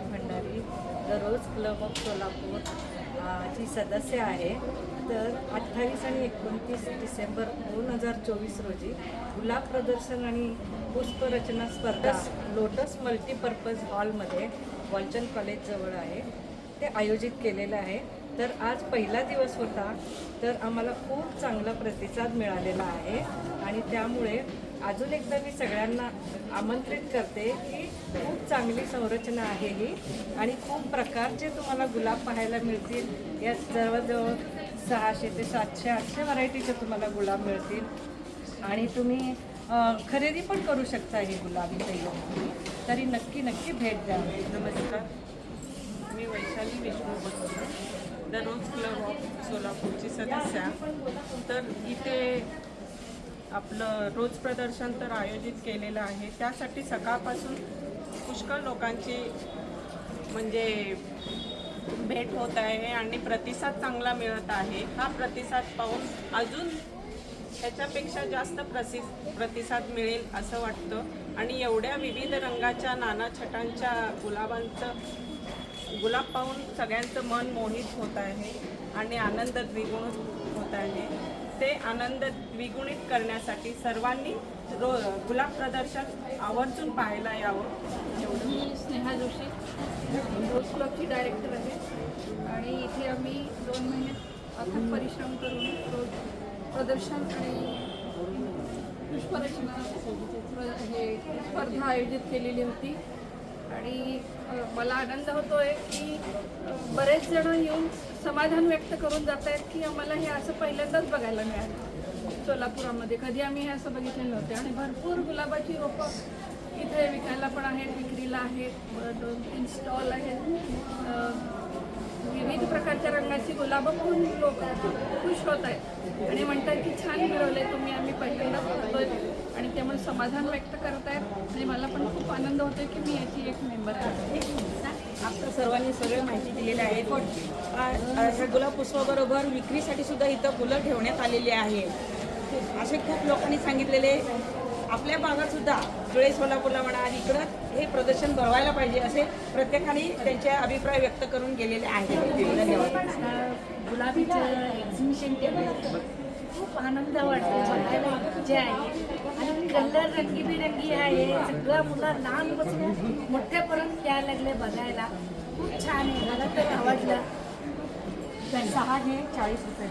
भंडारी दररोज club of Solapur ची सदस्य आहे. तर अठ्ठावीस आणि एकोणतीस डिसेंबर दोन हजार चोवीस रोजी गुलाब प्रदर्शन आणि पुष्परचना स्पर्धा लोटस मल्टीपर्पज हॉलमध्ये वॉलचंद कॉलेजजवळ आहे. ते आयोजित केलेलं आहे. तर आज पहिला दिवस होता. तर आम्हाला खूप चांगला प्रतिसाद मिळालेला आहे. आणि त्यामुळे अजून एकदा मी सगळ्यांना आमंत्रित करते की खूप चांगली संरचना आहे ही आणि खूप प्रकारचे तुम्हाला गुलाब पाहायला मिळतील या जवळजवळ सहाशे ते सातशे आठशे व्हरायटीचे तुम्हाला गुलाब मिळतील. आणि तुम्ही खरेदी पण करू शकता ही गुलाब इथे येऊन. तरी नक्की नक्की भेट द्या. नमस्कार. मी वैशाली विष्णू बसतो दररोज क्लब ऑफ सोलापूरची सदस्य. तर इथे आपलं रोज प्रदर्शन तर आयोजित केलेलं आहे. त्यासाठी सकाळपासून पुष्कळ लोकांची म्हणजे भेट होत आहे आणि प्रतिसाद चांगला मिळत आहे. हा प्रतिसाद पाहून अजून त्याच्यापेक्षा जास्त प्रसि प्रतिसाद मिळेल असं वाटतं. आणि एवढ्या विविध रंगाच्या नाना छटांच्या गुलाबांचं गुलाब पाहून सगळ्यांचं मन मोहित होत आहे. आणि आनंद द्विगुण होत आहे ते आनंद द्विगुणित करण्यासाठी सर्वांनी रो गुलाब प्रदर्शन आवर्जून पाहायला यावं. एवढं. मी स्नेहा जोशी. रोज क्लबची डायरेक्टर आहे. आणि इथे आम्ही दोन महिने अथक परिश्रम करून रोज प्रदर्शन आणि पुष्परचना हे स्पर्धा आयोजित केलेली होती. आणि मला आनंद होतो आहे की बरेच जण येऊन समाधान व्यक्त करून जात आहेत की आम्हाला हे असं पहिल्यांदाच बघायला मिळालं. सोलापुरामध्ये. कधी आम्ही हे असं बघितलेलं नव्हते. आणि भरपूर गुलाबाची रोपं इथे विकायला पण आहेत विक्रीला आहेत दोन तीन स्टॉल आहेत विविध प्रकारच्या रंगाची गुलाबं पाहून लोक खुश होत आहेत. आणि म्हणतात की छान मिळवले तुम्ही आम्ही पहिल्यांदाच बघतोय. आणि त्यामुळे समाधान व्यक्त करत आहेत आणि मला पण खूप आनंद होतोय की मी याची एक मेंबर आहे. आपल्या सर्वांनी सगळे माहिती दिलेली आहे. पण गुलाब पुष्पाबरोबर विक्रीसाठी सुद्धा इथं फुलं ठेवण्यात आलेली आहे. असे खूप लोकांनी सांगितलेले आपल्या भागात सुद्धा जुळे सोलापूरला म्हणा आणि इकडं हे प्रदर्शन भरवायला पाहिजे असे प्रत्येकाने त्यांचे अभिप्राय व्यक्त करून गेलेले आहेत. धन्यवाद गुलाबीचं एक्झिबिशन केलं खूप आनंद वाटतो. बघायला जे आहे. आणि कलर रंगीबिरंगी आहे. सगळं मुलं लहानपासून मोठ्यापर्यंत यायला लागले बघायला. खूप छान आहे. मला तर आवडलं. सहा हे चाळीस रुपये.